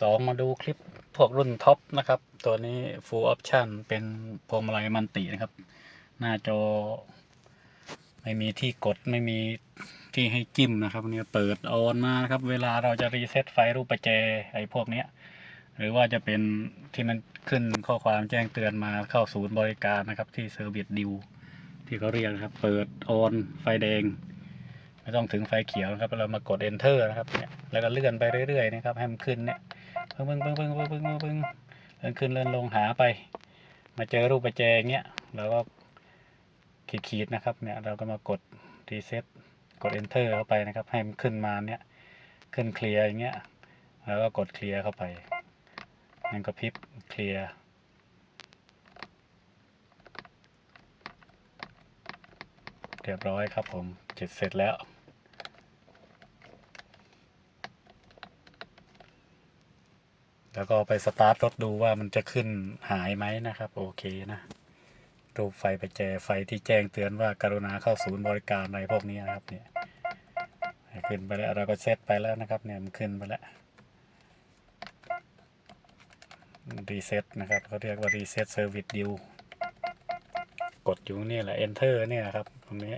สองมาดูคลิปพวกรุ่นท็อปนะครับ ตัวนี้ full option เป็นพวงมาลัยมันตินะครับ หน้าจอ ไม่มีที่กดไม่มีที่ให้จิ้มนะครับเนี่ยเปิดออนมานะครับ เวลาเราจะรีเซ็ตไฟรูปประแจไอ้พวกเนี้ยหรือว่าจะเป็นที่มันขึ้นข้อความแจ้งเตือนมาเข้าศูนย์บริการนะครับ ที่เซอร์วิสดิวที่เขาเรียกนะครับ เปิดออนไฟแดง ไม่ต้องถึงไฟเขียวครับ เรามากด enter นะครับเนี่ยแล้วก็เลื่อนไปเรื่อยๆนะครับให้มันขึ้นเนี่ยพึ่งพึ่งพึ่งพึ่งพึ่งพึ่งพึ่งเลื่อนขึ้นเลื่อนลงหาไป มาเจอรูปประแจงเงี้ยเราก็ขีดขีดนะครับเนี่ยเราก็มากดรีเซ็ตกด enter เข้าไปนะครับ ให้มันขึ้นมาเนี่ยขึ้นเคลียร์อย่างเงี้ยแล้วก็กดเคลียร์เข้าไปมันก็พิบเคลียร์เรียบร้อยครับผมเสร็จเสร็จแล้ว แล้วก็ไปสตาร์ทรถดูว่ามันจะขึ้นหายไหมนะครับ โอเคนะรูปไฟไปแจไฟที่แจ้งเตือนว่าการุณาเข้าศูนย์บริการอะไรพวกนี้นะครับเนี่ยขึ้นไปแล้วเราก็เซตไปแล้วนะครับ เนี่ยมันขึ้นไปแล้วรีเซ็ตนะครับเขาเรียกว่ารีเซ็ตเซอร์วิสดิวกดอยู่นี่แหละ enter เนี่ยครับตรงนี้